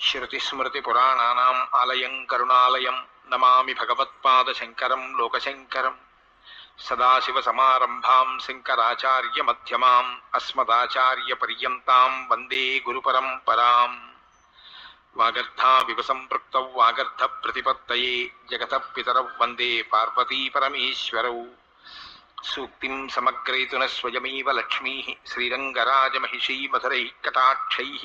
శృతిస్మృతిపురాణానాం ఆలయం కరుణాలయం నమామి భగవత్పాదశంకరం లోకశంకరం సదాశివసమారంభాం శంకరాచార్యమధ్యమాం అస్మదాచార్యపర్యంతాం వందే గురుపరంపరాం వాగర్థావివ సంపృక్త వాగర్థ ప్రతిపత్తయే జగత పితరౌ వందే పార్వతీ పరమేశ్వరౌ సూక్తిం సమగ్రయతున స్వయమేవ లక్ష్మీ శ్రీరంగరాజమహిషీ మధురైः కటాక్షైः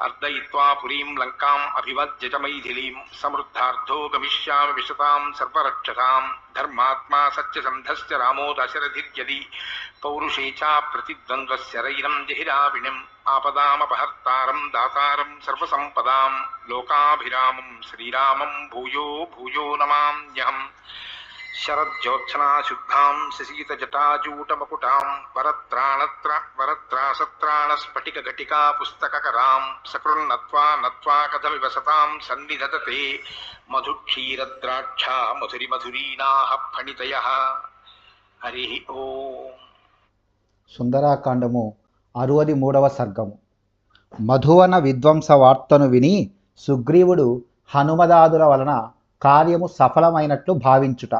अर्दय्वा पुरी लंका अभिवद्यजमैथिलीं समृद्धार्थो गमिष्यामि विशतां सर्वरक्षसां धर्मात्मा सत्यसन्धस्य रामो दशरथिर्यदि पौरुषे चा प्रतिद्वन्द्वस्य रैनं जहिराविणिम्। आपदामपहर्तारं दातारं सर्वसम्पदां लोकाभिरामं श्रीरामं भूयो भूयो नमाम्यहम्। నమామ్యహం శరజ్యోత్సనాశుద్ధాం శశీతజటాజూటమకుటాం వరత్రాణత్ర వరత్రాసత్రాణస్ఫటికఘటికా పుస్తకకరాం సకృన్నత్వా నత్వా కథమివ సతాం సన్నిధతతే మధుక్షీరద్రాక్షా మధురి మధురీనాః ఫణితయః హరి ఓ సుందరాకాండము అరువది మూడవ సర్గము. మధువన విధ్వంస వార్తను విని సుగ్రీవుడు హనుమదాదుల వలన కార్యము సఫలమైనట్లు భావించుట.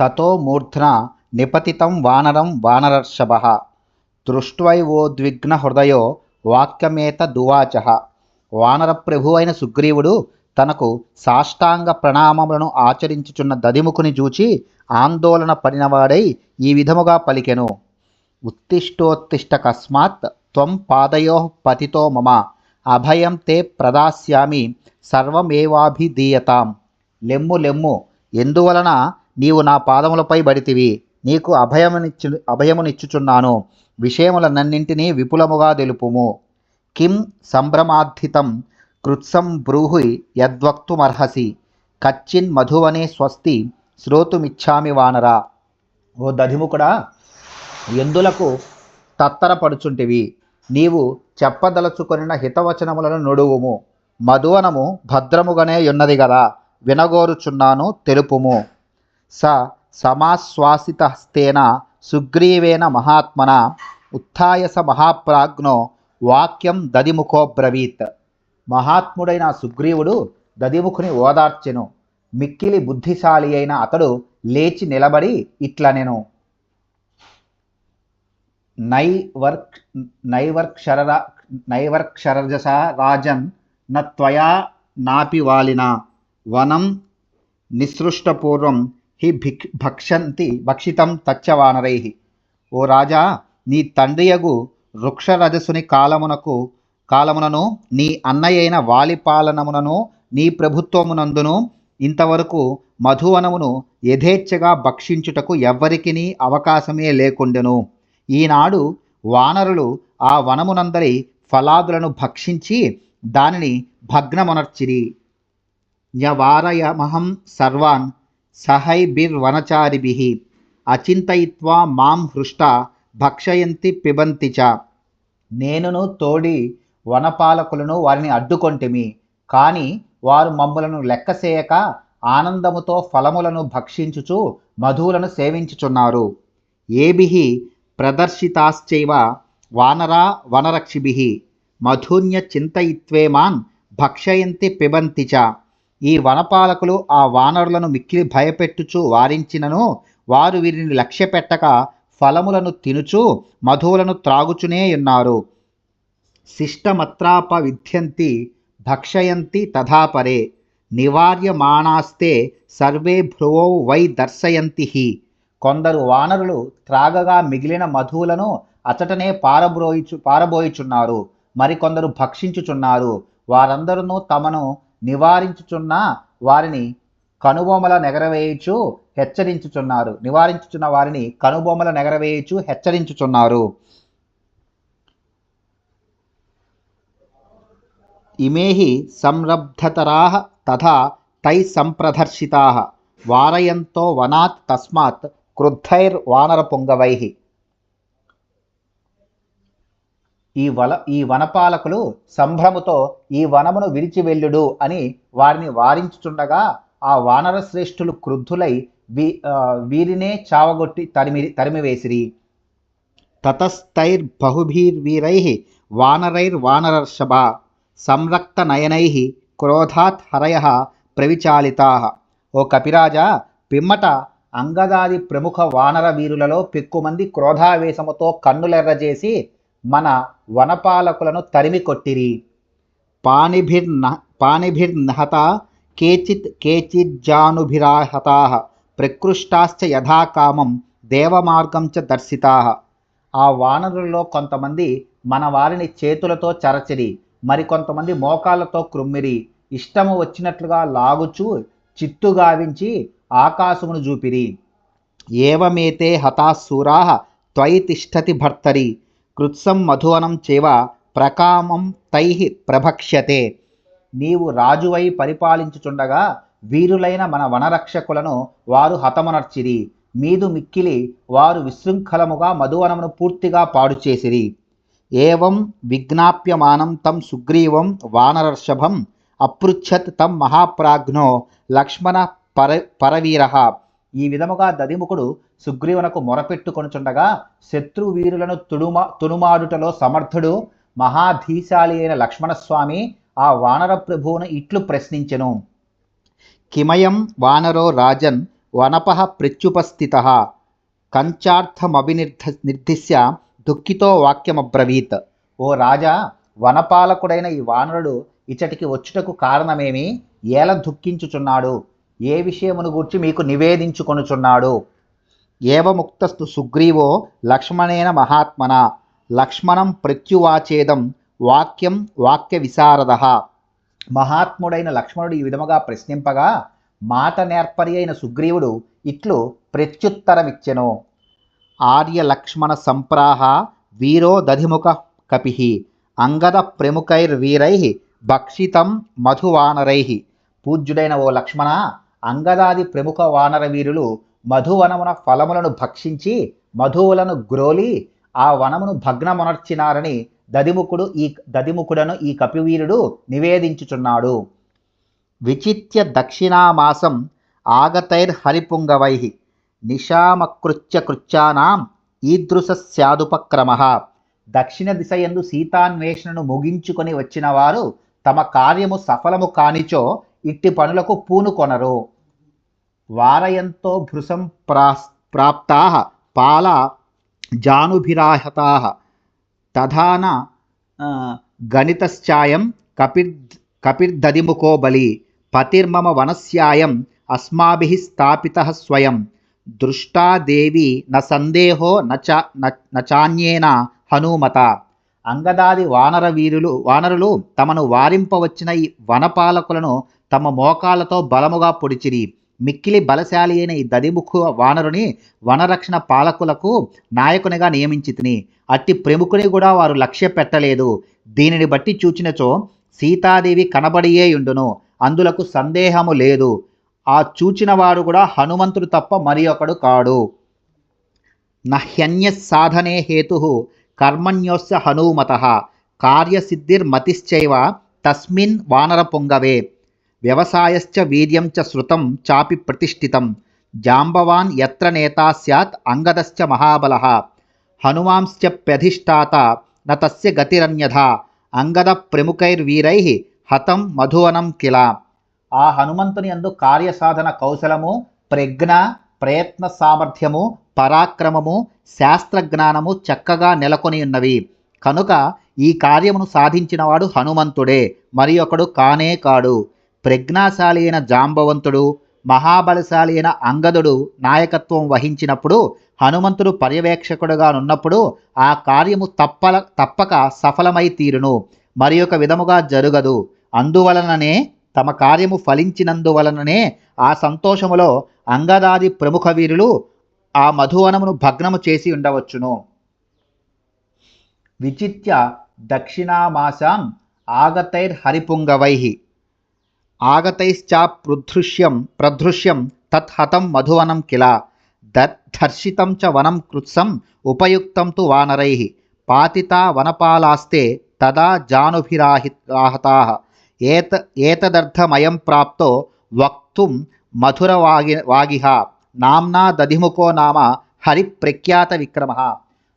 తతో మూర్ధ్న నిపతితం వానరం వానరర్షభ దృష్ట్వైవోద్విగ్న హృదయో వాక్యమేత దువాచ వానర ప్రభువైన సుగ్రీవుడు తనకు సాష్టాంగ ప్రణామములను ఆచరించుచున్న దదిముకుని చూచి ఆందోళన పడినవాడై ఈ విధముగా పలికెను. ఉత్తిష్టోత్తిష్ట కస్మాత్ త్వం పాదయో పతితో మమ. అభయం తే ప్రదాస్యామి. సర్వమేవాభిధీయతాం. లెమ్ము లెమ్ము. ఎందువలన నీవు నా పాదములపై బడితివి. నీకు అభయమునిచ్చు అభయమునిచ్చుచున్నాను. విషయములనన్నింటినీ విపులముగా తెలుపుము. కిం సంభ్రమార్థితం కృత్సం బ్రూహి యద్వక్తుమర్హసి. కచ్చిన్ మధువనే స్వస్తి శ్రోతుమిచ్చామి వానరా. ఓ దధిముకుడా ఎందులకు తత్తరపడుచుంటివి? నీవు చెప్పదలుచుకొనిన హితవచనములను నుడువుము. మధువనము భద్రముగానే ఉన్నది గదా. వినగోరుచున్నాను తెలుపుము. స సమాశ్వాసితస్తేన సుగ్రీవేన మహాత్మన ఉత్థాయస మహాప్రాజ్ఞో వాక్యం దదిముఖోబ్రవీత్ మహాత్ముడైన సుగ్రీవుడు దదిముఖుని ఓదార్చెను. మిక్కిలి బుద్ధిశాలి అయిన అతడు లేచి నిలబడి ఇట్లనెను. నైవర్క్ నైవర్క్షర నైవర్క్షరజస రాజన్ నత్వయా నాపి వాలిన వనం నిసృష్టపూర్వం హి భిక్ భక్షంతి భక్షితం తచ్చవానరై. ఓ రాజా నీ తండ్రియగు వృక్షరజసుని కాలమునకు కాలమునను నీ అన్నయైన వాలిపాలనమునను నీ ప్రభుత్వమునందును ఇంతవరకు మధువనమును యథేచ్ఛగా భక్షించుటకు ఎవ్వరికిని అవకాశమే లేకుండెను. ఈనాడు వానరులు ఆ వనమునందరి ఫలాదులను భక్షించి దానిని భగ్నమునర్చిరి. న్యవారయమహం సర్వాన్ సహైభిర్వనచారిభిః అచింతయిత్వా మాం హృష్ట భక్షయంతి పిబంతి చ. నేనును తోడి వనపాలకులను వారిని అడ్డుకొంటిమి. కానీ వారు మమ్ములను లెక్కసేయక ఆనందముతో ఫలములను భక్షించుచు మధువులను సేవించుచున్నారు. ఏభి ప్రదర్శితాశ్చైవ వానరా వనరక్షిభి మధున్య చింతయిత్వేమాన్ భక్షయంతి పిబంతి చ. ఈ వనపాలకులు ఆ వానరులను మిక్కిలి భయపెట్టుచు వారించినను వారు వీరిని లక్ష్యపెట్టక ఫలములను తినుచు మధువులను త్రాగుచునే ఉన్నారు శిష్టమత్రాప విద్యంతి భక్షయంతి తథాపరే నివార్యమాణాస్తే సర్వే భ్రువౌ వై దర్శయంతి కొందరు వానరులు త్రాగగా మిగిలిన మధువులను అచటనే పారబోయిచు పారబోయిచున్నారు. మరికొందరు భక్షించుచున్నారు. వారందరూ తమను నివారించుచున్న వారిని కనుబొమ్మల నెగరవేయుచు హెచ్చరించుచున్నారు. నివారించుచున్న వారిని కనుబొమ్మల నెగరవేయుచు హెచ్చరించుచున్నారు. ఇమేహి సంరబ్ధతరాः తథా తై సంప్రదర్శితాः. వారయంతో వనాత్ తస్మాత్ క్రుద్ధైర్ క్రుద్ధైర్వానరపుంగవైః ఈ వల ఈ వనపాలకులు సంభ్రముతో ఈ వనమును విడిచి వెళ్ళుడు అని వారిని వారించుచుండగా ఆ వానర శ్రేష్ఠులు క్రుద్ధులై వీ వీరినే చావగొట్టి తరిమి తరిమివేసిరి. తతస్తైర్ బహుభీర్వీరై వానరైర్ వానరర్షభ సంరక్త నయనై క్రోధాత్ హరయ ప్రవిచాలితా. ఓ కపిరాజా పిమ్మట అంగదాది ప్రముఖ వానర వీరులలో పెక్కుమంది క్రోధావేశముతో కన్నులెర్రజేసి మన వనపాలకులను తరిమి కొట్టిరి. పాణిభిర్న పాణిభిర్నహత కేచిత్ కేచిజ్జానుభిరాహతా ప్రకృష్టాశ్చ యథాకామం దేవమార్గం చ దర్శితాः. ఆ వానరుల్లో కొంతమంది మన వారిని చేతులతో చరచిరి మరికొంతమంది మోకాళ్ళతో క్రుమ్మిరి. ఇష్టము వచ్చినట్లుగా లాగుచూ చిత్తుగావించి ఆకాశమును చూపిరి ఏవమేతే హతాశూరా త్వయి తిష్టతి భర్తరి. కృత్సం మధువనం చేవ ప్రకామం తైహి ప్రభక్ష్యతే. నీవు రాజువై పరిపాలించుచుండగా వీరులైన మన వనరక్షకులను వారు హతమునర్చిరి. మీదు మిక్కిలి వారు విశృంఖలముగా మధువనమును పూర్తిగా పాడు చేసిరి ఏవం విజ్ఞాప్యమానం తం సుగ్రీవం వానరర్షభం అపృచ్ఛత్ తం మహాప్రాజ్ఞో లక్ష్మణ పర పరవీర. ఈ విధముగా దదిముఖుడు సుగ్రీవునకు మొరపెట్టుకొనుచుండగా శత్రు వీరులను తుడుమా తునుమాడుటలో సమర్థుడు మహాధీశాలి అయిన లక్ష్మణస్వామి ఆ వానర ప్రభువును ఇట్లు ప్రశ్నించెను. కిమయం వానరో రాజన్ వనప ప్రత్యుపస్థిత కంచార్థమభినిర్ధ నిర్దిశ్య దుఃఖితో వాక్యమబ్రవీత్. ఓ రాజా వనపాలకుడైన ఈ వానరుడు ఇచటికి వచ్చుటకు కారణమేమి? ఏల దుఃఖించుచున్నాడు? ఏ విషయమును గూర్చి మీకు నివేదించుకొనుచున్నాడు? ఏవముక్తస్తు సుగ్రీవో లక్ష్మణేన మహాత్మన లక్ష్మణం ప్రత్యువాచేదం వాక్యం వాక్య విశారద మహాత్ముడైన లక్ష్మణుడు ఈ విధముగా ప్రశ్నింపగా మాట నేర్పరి అయిన సుగ్రీవుడు ఇట్లు ప్రత్యుత్తరమిచ్చెను. ఆర్య లక్ష్మణ సంప్రాహ వీరో దధిముఖ కపి అంగద ప్రముఖైర్వీరై భక్షితం మధువానరై. పూజ్యుడైన ఓ లక్ష్మణ అంగదాది ప్రముఖ వానర వీరులు మధువనమున ఫలములను భక్షించి మధువులను గ్రోలి ఆ వనమును భగ్నమునర్చినారని దదిముఖుడు ఈ దదిముఖుడను ఈ కపివీరుడు నివేదించుచున్నాడు. విచిత్య దక్షిణామాసం ఆగతైర్హరిపుంగవై నిశామకృత్య కృత్యానాం ఈదృశస్యాదుపక్రమ. దక్షిణ దిశ ఎందు సీతాన్వేషణను ముగించుకొని వచ్చిన వారు తమ కార్యము సఫలము కానిచో ఇట్టి పనులకు పూనుకొనరు వారయంతో భృశం ప్రా ప్రాప్తా పాల జానుభిరాహతా. తధాన గణితశ్చాయం కపిర్ కపిర్దదిముఖో బలి పతిర్మమ వనస్యాయం అస్మాభి స్థాపితः స్వయం. దృష్టా దేవి న సందేహో నచ న- నచాన్యేన హనుమత. అంగదాది వానర వీరులు వానరులు తమను వారింపవచ్చిన ఈ వనపాలకులను తమ మోకాలతో బలముగా పొడిచిరి. మిక్కిలి బలశాలి అయిన ఈ దదిముఖు వానరుని వనరక్షణ పాలకులకు నాయకునిగా నియమించి తిని అట్టి ప్రముఖుని కూడా వారు లక్ష్య పెట్టలేదు. దీనిని బట్టి చూచినచో సీతాదేవి కనబడియే ఉండును అందులకు సందేహము లేదు. ఆ చూచినవాడు కూడా హనుమంతుడు తప్ప మరి ఒకడు కాడు. నహ్యన్య సాధనే హేతు కర్మణ్యోస్య హనుమత. కార్యసిద్ధిర్మతిశ్చైవ తస్మిన్ వానర పొంగవే. వ్యవసాయశ్చ వీర్యం చ శృతం చాపి ప్రతిష్ఠితం. జాంబవాన్ ఎత్ర నేతా స్యాత్ అంగదశ్చ మహాబల. హనుమాంశ్చప్యధిష్టాత న తస్య గతిరన్యథ. అంగద ప్రముఖైర్వీరై హతం మధువనం కిల. ఆ హనుమంతుని యందు కార్యసాధన కౌశలము ప్రజ్ఞ ప్రయత్న సామర్థ్యము పరాక్రమము శాస్త్రజ్ఞానము చక్కగా నెలకొని ఉన్నవి. కనుక ఈ కార్యమును సాధించినవాడు హనుమంతుడే మరి ఒకడు కానే కాడు. ప్రజ్ఞాశాలి అయిన జాంబవంతుడు మహాబలశాలి అయిన అంగదుడు నాయకత్వం వహించినప్పుడు హనుమంతుడు పర్యవేక్షకుడుగా ఉన్నప్పుడు ఆ కార్యము తప్పల తప్పక సఫలమై తీరును. మరి ఒక విధముగా జరుగదు. అందువలననే తమ కార్యము ఫలించినందువలననే ఆ సంతోషములో అంగదాది ప్రముఖ వీరులు ఆ మధువనమును భగ్నము చేసి ఉండవచ్చును. విచిత్య దక్షిణామాసాం ఆగతైర్ హరిపుంగవైహి పృదృశ్యం ప్రదృశ్యం తత్హతం మధువనం కిల దర్శితం చ వనం కృత్సం ఉపయుక్తం తు వానరై పాతితా వనపాలాస్తే తదా జానుభిరాహి రాహతా ఏత ఏతదర్థమయం ప్రాప్తో వక్తుం మధురవాగి వాగిహ నామ్నా దధిముఖో నామ హరిప్రఖ్యాత విక్రమ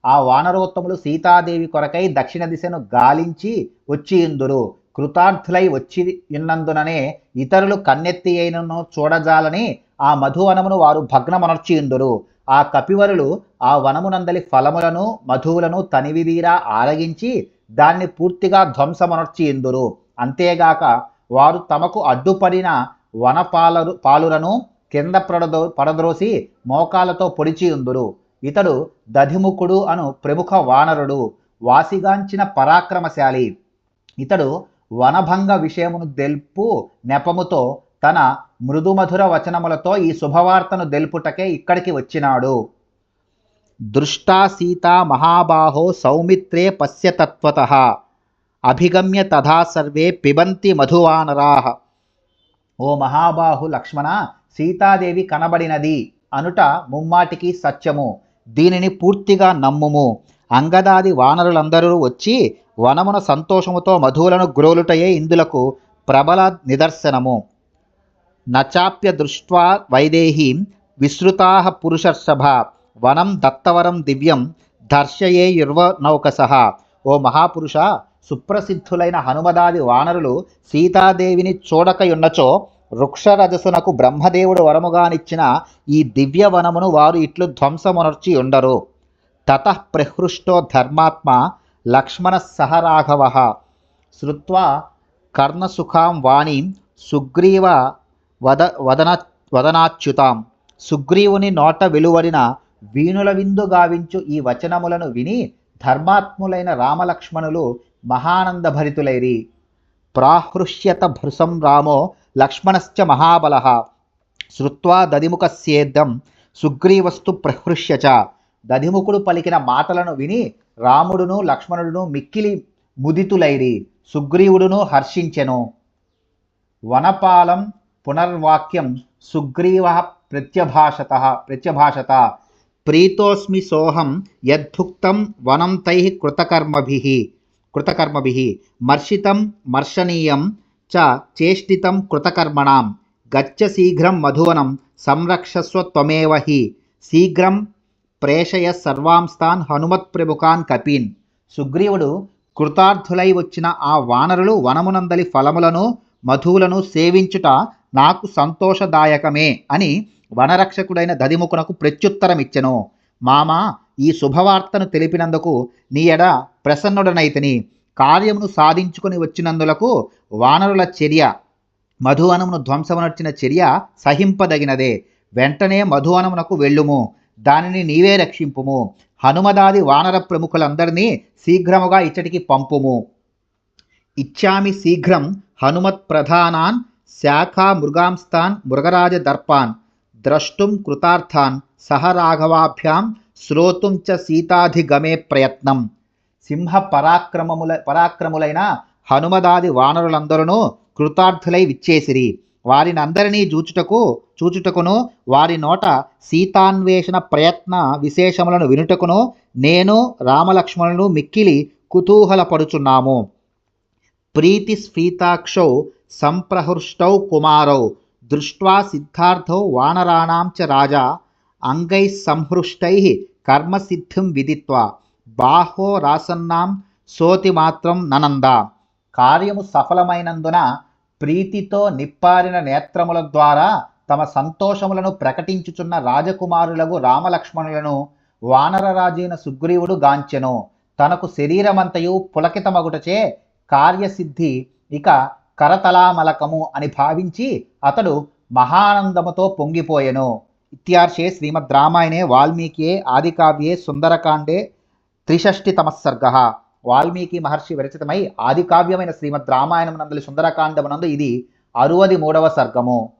ఆ వానరోత్తములు సీతాదేవి కొరకై దక్షిణ దిశను గాలించి వచ్చి ఇందురు। కృతార్థులై వచ్చి ఉన్నందుననే ఇతరులు కన్నెత్తి అయినను చూడజాలని ఆ మధువనమును వారు భగ్నమనర్చియుందురు. ఆ కపివరులు ఆ వనమునందలి ఫలములను మధువులను తనివిదీరా ఆరగించి దాన్ని పూర్తిగా ధ్వంసమనర్చియుందురు. అంతేగాక వారు తమకు అడ్డుపడిన వనపాలరు పాలులను కింద పడదో పడద్రోసి మోకాలతో పొడిచియుందురు. ఇతడు దధిముఖుడు అను ప్రముఖ వానరుడు వాసిగాంచిన పరాక్రమశాలి. ఇతడు వనభంగ విషయమును దెల్పు నెపముతో తన మృదుమధుర వచనములతో ఈ శుభవార్తను దెల్పుటకే ఇక్కడికి వచ్చినాడు. దృష్టా సీత మహాబాహో సౌమిత్రే పశ్యతత్వత అభిగమ్య తథా సర్వే పిబంతి మధువానరాహ ఓ మహాబాహు లక్ష్మణ సీతాదేవి కనబడినది అనుట ముమ్మాటికి సత్యము. దీనిని పూర్తిగా నమ్ముము. అంగదాది వానరులందరూ వచ్చి వనమున సంతోషముతో మధువులను గ్రోలుటయే ఇందులకు ప్రబల నిదర్శనము. నచాప్య దృష్ట్వా వైదేహీం విశ్రుతా పురుషర్షభ. వనం దత్తవరం దివ్యం దర్శయే యుర్వ నౌకసహ ఓ మహాపురుష సుప్రసిద్ధులైన హనుమదాది వానరులు సీతాదేవిని చూడకయున్నచో వృక్షరజసునకు బ్రహ్మదేవుడు వరముగానిచ్చిన ఈ దివ్య వనమును వారు ఇట్లు ధ్వంసమునర్చి ఉండరు తత ప్రహృష్టో ధర్మాత్మ లక్ష్మణ సహరాఘవ శ్రుత్వా కర్ణసుఖాం వాణీం సుగ్రీవ వద వదన వదనాచ్యుతాం సుగ్రీవుని నోట వెలువడిన వీణుల విందు గావించు ఈ వచనములను విని ధర్మాత్ములైన రామలక్ష్మణులు మహానందభరితులైరి. ప్రాహృష్యత భృసం రామో లక్ష్మణశ్చ మహాబల. శ్రుత్వా దదిముఖస్యేద్దం సుగ్రీవస్తు ప్రహృష్య చ దధిముఖుడు పలికిన మాటలను విని రాముడును లక్ష్మణుడును మిక్కిలి ముదితులైరి సుగ్రీవుడును హర్షించెను. వనపాలం పునర్వాక్యం సుగ్రీవ ప్రత్యభాషత ప్రత్యభాషత. ప్రీతోస్మి సోహం యద్భుక్తం వనం తై కృతకర్మభి కృతకర్మభి. మర్షితం మర్షణీయం చ చేష్టితం కృతకర్మణాం. గచ్చ శీఘ్రం మధువనం సంరక్షస్వ త్వమేవ హి. శీఘ్రం ప్రేషయ సర్వాంస్తాన్ హనుమత్ ప్రముఖాన్ కపీన్. సుగ్రీవుడు కృతార్థులై వచ్చిన ఆ వానరులు వనమునందలి ఫలములను మధువులను సేవించుట నాకు సంతోషదాయకమే అని వనరక్షకుడైన దదిముఖునకు ప్రత్యుత్తరమిచ్చెను. మామ ఈ శుభవార్తను తెలిపినందుకు నీ ఎడ ప్రసన్నుడనైతిని. కార్యమును సాధించుకుని వచ్చినందులకు వానరుల చర్య మధువనమును ధ్వంసమునర్చిన చర్య సహింపదగినదే. వెంటనే మధువనమునకు వెళ్ళుము. దానిని నీవే రక్షింపుము. హనుమదాది వానర ప్రముఖులందరినీ శీఘ్రముగా ఇచ్చటికి పంపుము. ఇచ్చామి శీఘ్రం హనుమత్ ప్రధానాన్ శాఖా మృగాంస్థాన్ మృగరాజ దర్పాన్. ద్రష్టుం కృతార్థాన్ సహ రాఘవాభ్యాం శ్రోతుం చ సీతాధిగమే ప్రయత్నం. సింహ పరాక్రమముల పరాక్రములైన హనుమదాది వానరులందరూ కృతార్థులై విచ్చేసిరి. వారినందరినీ చూచుటకు చూచుటకును వారి నోట సీతాన్వేషణ ప్రయత్న విశేషములను వినుటకును నేను రామలక్ష్మణులు మిక్కిలి కుతూహలపడుచున్నాము. ప్రీతి స్ఫీతాక్షౌ సంప్రహృష్టౌ కుమారౌ దృష్ట్వా సిద్ధార్థౌ వానరాణాం చ రాజా అంగై సంహృష్టై కర్మసిద్ధిం విదిత్వా బాహో రాసన్నాం సోతి మాత్రం ననంద. కార్యము సఫలమైనందున ప్రీతితో నిప్పారిన నేత్రముల ద్వారా తమ సంతోషములను ప్రకటించుచున్న రాజకుమారులకు రామలక్ష్మణులను వానరరాజైన సుగ్రీవుడు గాంచెను. తనకు శరీరమంతయు పులకితమగుటచే కార్యసిద్ధి ఇక కరతలామలకము అని భావించి అతడు మహానందముతో పొంగిపోయెను. ఇత్యార్షే శ్రీమద్ రామాయణే వాల్మీకియే ఆదికావ్యే సుందరకాండే త్రిషష్టితమः సర్గः వాల్మీకి మహర్షి విరచితమై ఆది కావ్యమైన శ్రీమద్ రామాయణం నందలి సుందరకాండమునందు ఇది అరువది మూడవ సర్గము.